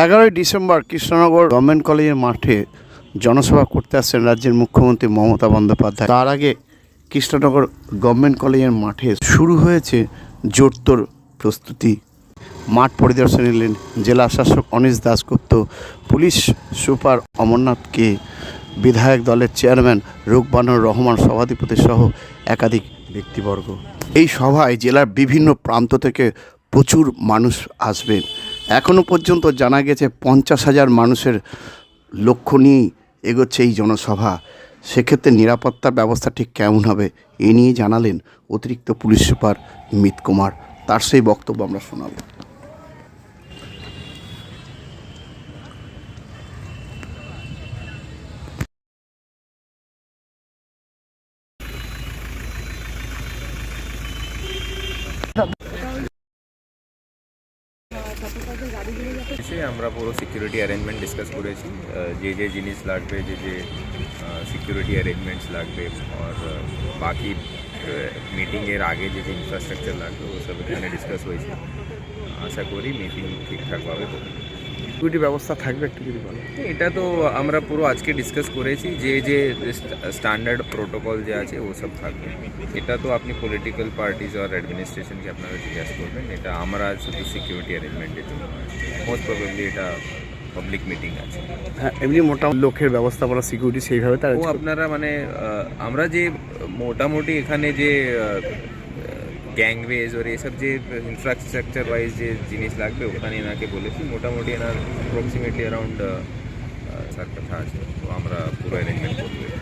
এগারোই December Krishnanagar government কলেজের মাঠে জনসভা করতে আসছেন রাজ্যের মুখ্যমন্ত্রী মমতা বন্দ্যোপাধ্যায়। তার আগে কৃষ্ণনগর গভর্নমেন্ট কলেজের মাঠে শুরু হয়েছে জোরতোর প্রস্তুতি। মাঠ পরিদর্শনে এলেন জেলা শাসক অনিশ দাসগুপ্ত পুলিশ সুপার অমরনাথকে বিধায়ক দলের চেয়ারম্যান রুকবানুর রহমান, সভাধিপতি সহ একাধিক ব্যক্তিবর্গ। এই সভায় জেলার বিভিন্ন প্রান্ত থেকে প্রচুর মানুষ আসবেন। এখনও পর্যন্ত জানা গেছে পঞ্চাশ হাজার মানুষের লক্ষ্য নিয়েই এগোচ্ছে এই জনসভা। সেক্ষেত্রে নিরাপত্তার ব্যবস্থা ঠিক কেমন হবে এ নিয়ে জানালেন অতিরিক্ত পুলিশ সুপার মিত কুমার। তার সেই বক্তব্য আমরা শোনাব। এসে আমরা পুরো সিকিউরিটি অ্যারেঞ্জমেন্ট ডিসকাস করেছি আহ, যে যে জিনিস লাগবে যে যে সিকিউরিটি অ্যারেঞ্জমেন্টস লাগবে আর আহ, বাকি মিটিংয়ের আগে যে যে ইনফ্রাস্ট্রাকচার লাগবে ওসব এখানে ডিসকাস হয়েছে আশা করি মিটিং ঠিকঠাকভাবে হবে সিকিউরিটি ব্যবস্থা থাকবে একটু যদি বলো। এটা তো আমরা পুরো আজকে ডিসকাস করেছি যে যে স্ট্যান্ডার্ড প্রোটোকল যে আছে ও সব থাকবে। এটা তো আপনি পলিটিক্যাল পার্টিজ আর অ্যাডমিনিস্ট্রেশনকে আপনারা জিজ্ঞাসা করবেন এটা আমরা শুধু সিকিউরিটি অ্যারেঞ্জমেন্টের জন্য মোস্ট প্রবাবলি এটা পাবলিক মিটিং আছে। হ্যাঁ এমনি মোটামুটি লোকের ব্যবস্থা ব্যবস্থাপনা সিকিউরিটি সেইভাবে তার ও আপনারা মানে আমরা যে মোটামুটি এখানে যে ગેંગવેઝ ઓર એ સબ જે ઇન્ફ્રાસ્ટ્રક્ચર વાઇઝ જે જીનિસ લાગબે ઓખાની એનાકે બોલે છે મોટામોટી એના એપ્રોક્સિમેટલી અરાઉન્ડ સાત કથા છે તો આમરા પૂરો એરેન્જમેન્ટ કરવું